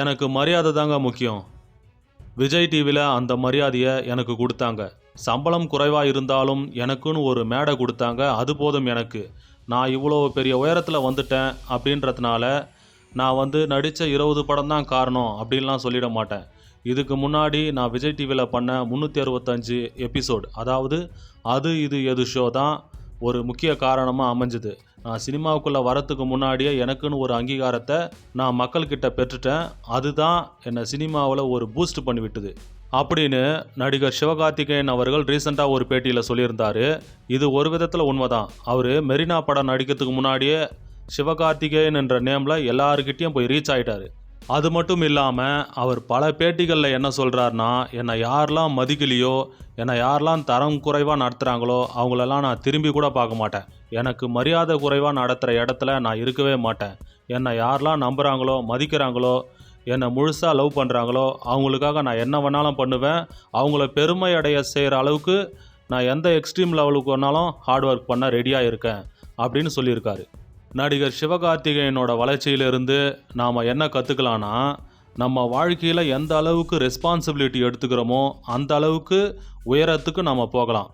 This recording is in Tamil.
எனக்கு மரியாதை தாங்க முக்கியம். விஜய் டிவியில் அந்த மரியாதையை எனக்கு கொடுத்தாங்க. சம்பளம் குறைவாக இருந்தாலும் எனக்குன்னு ஒரு மேடை கொடுத்தாங்க. அது போதும் எனக்கு. நான் இவ்வளோ பெரிய உயரத்தில் வந்துட்டேன் அப்படின்றதுனால நான் வந்து நடித்த இருபது படம் தான் காரணம் அப்படின்லாம் சொல்லிட மாட்டேன். இதுக்கு முன்னாடி நான் விஜய் டிவியில் பண்ண முந்நூற்றி அறுபத்தஞ்சு எபிசோட் அதாவது அது இது எது ஷோ தான் ஒரு முக்கிய காரணமாக அமைஞ்சுது. நான் சினிமாவுக்குள்ளே வரத்துக்கு முன்னாடியே எனக்குன்னு ஒரு அங்கீகாரத்தை நான் மக்கள்கிட்ட பெற்றுட்டேன். அதுதான் என்னை சினிமாவில் ஒரு பூஸ்ட் பண்ணிவிட்டது. அப்படின்னு நடிகர் சிவகார்த்திகேயன் அவர்கள் ரீசெண்டாக ஒரு பேட்டியில் சொல்லியிருந்தார். இது ஒரு விதத்தில் உண்மைதான். அவர் மெரினா படம் நடிக்கிறதுக்கு முன்னாடியே சிவகார்த்திகேயன் என்ற நேமில் எல்லாருக்கிட்டேயும் போய் ரீச் ஆகிட்டார் அது மட்டும் இல்லாமல் அவர் பல பேட்டிகளில் என்ன சொல்கிறாருன்னா என்னை யாரெல்லாம் மதிக்கலையோ என்னை யாரெல்லாம் தரம் குறைவாக நடத்துகிறாங்களோ அவங்களெல்லாம் நான் திரும்பி கூட பார்க்க மாட்டேன். எனக்கு மரியாதை குறைவாக நடத்துகிற இடத்துல நான் இருக்கவே மாட்டேன். என்னை யாரெல்லாம் நம்புகிறாங்களோ மதிக்கிறாங்களோ என்னை முழுசாக லவ் பண்ணுறாங்களோ அவங்களுக்காக நான் என்ன வேணாலும் பண்ணுவேன். அவங்கள பெருமை அடைய செய்கிற அளவுக்கு நான் எந்த எக்ஸ்ட்ரீம் லெவலுக்கு வேணாலும் ஹார்ட் ஒர்க் பண்ண ரெடியாக இருக்கேன். அப்படின்னு சொல்லியிருக்காரு. நடிகர் சிவகார்த்திகேயனோட வளர்ச்சியிலிருந்து நாம் என்ன கற்றுக்கலான்னா நம்ம வாழ்க்கையில் எந்த அளவுக்கு ரெஸ்பான்சிபிலிட்டி எடுத்துக்கிறோமோ அந்த அளவுக்கு உயரத்துக்கு நம்ம போகலாம்.